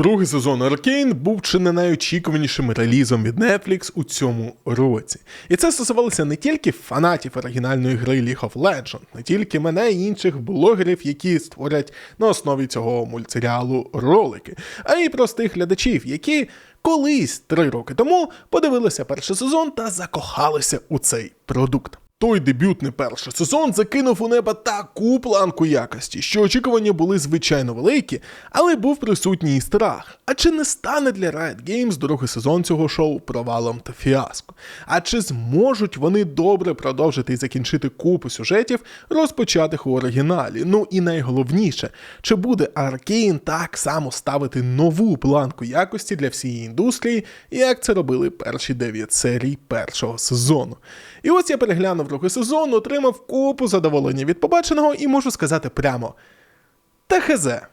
Другий сезон Аркейн був чи не найочікуванішим релізом від Netflix у цьому році. І це стосувалося не тільки фанатів оригінальної гри League of Legends, не тільки мене і інших блогерів, які створять на основі цього мультсеріалу ролики, а й простих глядачів, які колись три роки тому подивилися перший сезон та закохалися у цей продукт. Той дебютний перший сезон закинув у небо таку планку якості, що очікування були звичайно великі, але був присутній і страх. А чи не стане для Riot Games другий сезон цього шоу провалом та фіаско? А чи зможуть вони добре продовжити і закінчити купу сюжетів, розпочатих у оригіналі? Ну і найголовніше, чи буде Arkane так само ставити нову планку якості для всієї індустрії, як це робили перші 9 серій першого сезону? І ось я переглянув другий сезон, отримав купу задоволення від побаченого і можу сказати прямо: та хезе.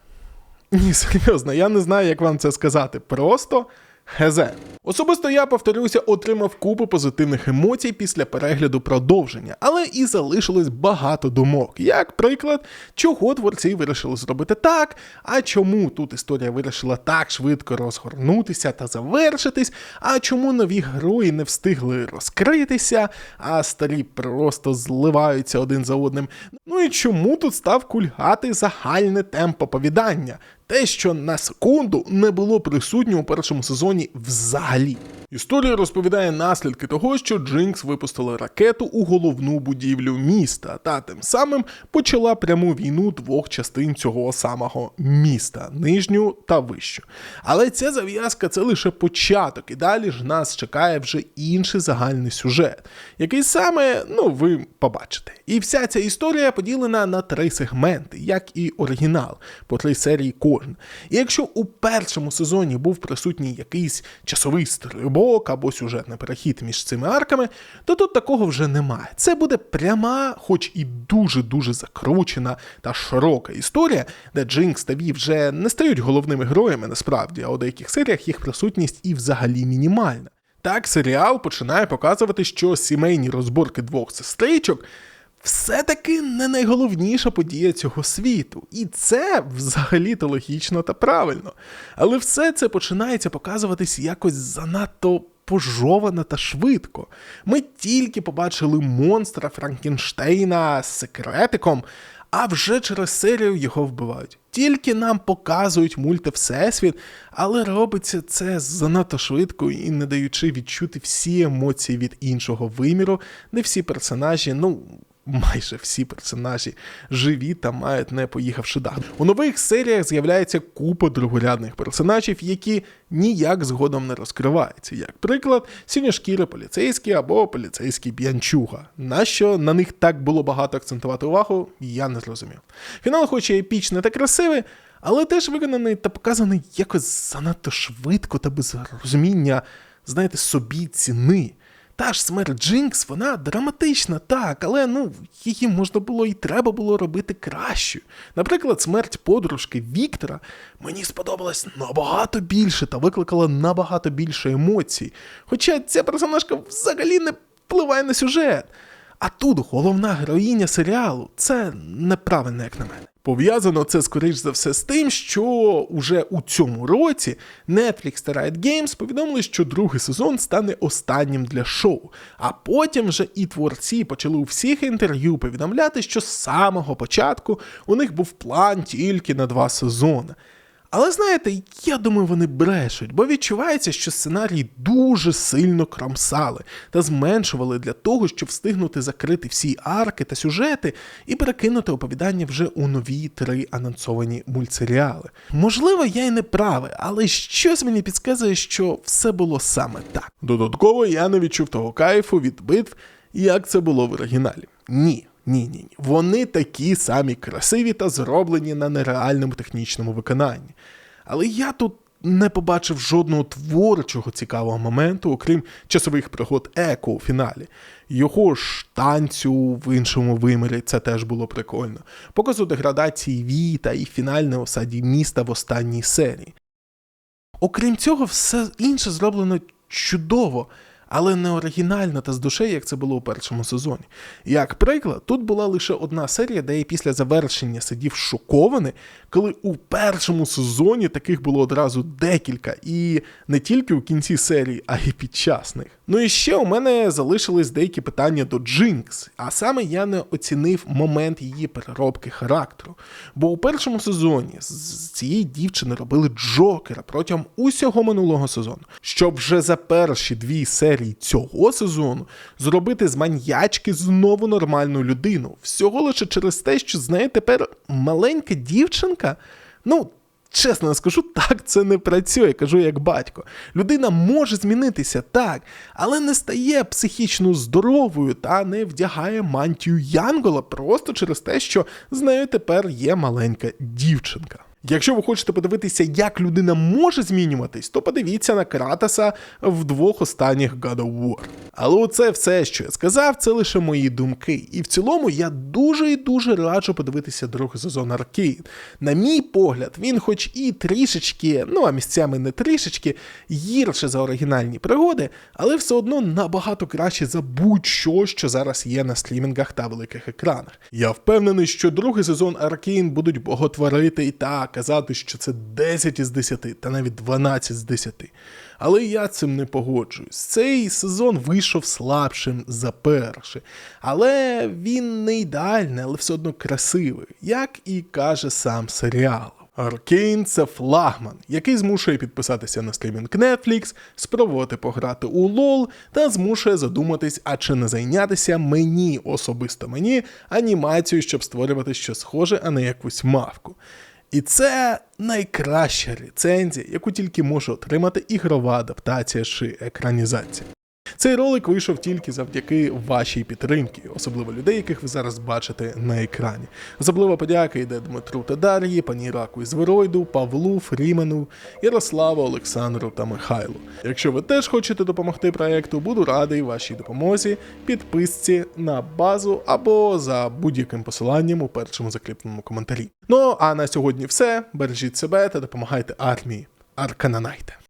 Ні, серйозно, я не знаю, як вам це сказати. Просто хезе. Особисто я, повторюся, отримав купу позитивних емоцій після перегляду продовження, але і залишилось багато думок. Як приклад, чого творці вирішили зробити так, а чому тут історія вирішила так швидко розгорнутися та завершитись, а чому нові герої не встигли розкритися, а старі просто зливаються один за одним. Ну і чому тут став кульгати загальний темп оповідання? Те, що на секунду не було присутнього у першому сезоні взагалі. Історія розповідає наслідки того, що Джинкс випустила ракету у головну будівлю міста, та тим самим почала пряму війну двох частин цього самого міста нижню та вищу. Але ця зав'язка це лише початок, і далі ж нас чекає вже інший загальний сюжет, який саме, ну, ви побачите. І вся ця історія поділена на три сегменти, як і оригінал, по три серії кожен. І якщо у першому сезоні був присутній якийсь часовий стрибок або сюжетний перехід між цими арками, то тут такого вже немає. Це буде пряма, хоч і дуже-дуже закручена та широка історія, де Джинкс та Ві вже не стають головними героями насправді, а у деяких серіях їх присутність і взагалі мінімальна. Так, серіал починає показувати, що сімейні розборки двох сестричок все-таки не найголовніша подія цього світу. І це взагалі-то логічно та правильно. Але все це починається показуватись якось занадто. Пожовано та швидко. Ми тільки побачили монстра Франкенштейна з секретиком, а вже через серію його вбивають. Тільки нам показують мульти Всесвіт, але робиться це занадто швидко і не даючи відчути всі емоції від іншого виміру, де всі персонажі, ну майже всі персонажі живі та мають не поїхавши дах. У нових серіях з'являється купа другорядних персонажів, які ніяк згодом не розкриваються. Як приклад, сіньошкіри поліцейські або поліцейський п'янчуга. Нащо на них так було багато акцентувати увагу, я не зрозумів. Фінал, хоч і епічний та красивий, але теж виконаний та показаний якось занадто швидко та без розуміння, знаєте, собі ціни. Та ж смерть Джинкс, вона драматична, так, але ну її можна було і треба було робити кращою. Наприклад, смерть подружки Віктора мені сподобалась набагато більше та викликала набагато більше емоцій. Хоча ця персонажка взагалі не впливає на сюжет. А тут головна героїня серіалу це неправильно, як на мене. Пов'язано це, скоріш за все, з тим, що уже у цьому році Netflix та Riot Games повідомили, що другий сезон стане останнім для шоу. А потім вже і творці почали у всіх інтерв'ю повідомляти, що з самого початку у них був план тільки на два сезони. Але знаєте, я думаю, вони брешуть, бо відчувається, що сценарій дуже сильно кромсали та зменшували для того, щоб встигнути закрити всі арки та сюжети і перекинути оповідання вже у нові три анонсовані мультсеріали. Можливо, я й не правий, але щось мені підказує, що все було саме так. Додатково я не відчув того кайфу від битв, як це було в оригіналі. Ні. Ні, ні, ні. Вони такі самі красиві та зроблені на нереальному технічному виконанні. Але я тут не побачив жодного творчого цікавого моменту, окрім часових пригод Еко у фіналі. Його ж танцю в іншому вимірі це теж було прикольно. Показу деградації Віта і фінальне осаді міста в останній серії. Окрім цього, все інше зроблено чудово. Але не оригінальна та з душею, як це було у першому сезоні. Як приклад, тут була лише одна серія, де я після завершення сидів шокований, коли у першому сезоні таких було одразу декілька, і не тільки у кінці серії, а й під час них. Ну і ще у мене залишились деякі питання до Джинкс, а саме я не оцінив момент її переробки характеру. Бо у першому сезоні з цієї дівчини робили Джокера протягом усього минулого сезону, щоб вже за перші дві серії цього сезону зробити з маньячки знову нормальну людину. Всього лише через те, що з нею тепер маленька дівчинка. Ну, Чесно скажу, так це не працює, кажу як батько. Людина може змінитися так, але не стає психічно здоровою та не вдягає мантію Янгола просто через те, що з нею тепер є маленька дівчинка. Якщо ви хочете подивитися, як людина може змінюватись, то подивіться на Кратоса в двох останніх God of War. Але оце все, що я сказав, це лише мої думки. І в цілому я дуже і дуже раджу подивитися другий сезон Аркейн. На мій погляд, він, хоч і трішечки, ну а місцями не трішечки, гірше за оригінальні пригоди, але все одно набагато краще за будь-що, що зараз є на стрімінгах та великих екранах. Я впевнений, що другий сезон Аркейн будуть боготворити і та казати, що це 10 із 10, та навіть 12 з 10. Але я цим не погоджуюсь. Цей сезон вийшов слабшим за перший. Але він не ідеальний, але все одно красивий, як і каже сам серіал. Аркейн це флагман, який змушує підписатися на стрімінг Netflix, спробувати пограти у LoL та змушує задуматись, а чи не зайнятися мені, особисто мені, анімацією, щоб створювати щось схоже, а не якусь мавку. І це найкраща рецензія, яку тільки може отримати ігрова адаптація чи екранізація. Цей ролик вийшов тільки завдяки вашій підтримці, особливо людей, яких ви зараз бачите на екрані. Особлива подяка йде Дмитру та Дар'ї, пані Раку із Веройду, Павлу, Фрімену, Ярославу, Олександру та Михайлу. Якщо ви теж хочете допомогти проекту, буду радий вашій допомозі, підписці на базу або за будь-яким посиланням у першому закріпленому коментарі. Ну а на сьогодні все. Бережіть себе та допомагайте армії. Аркананайте.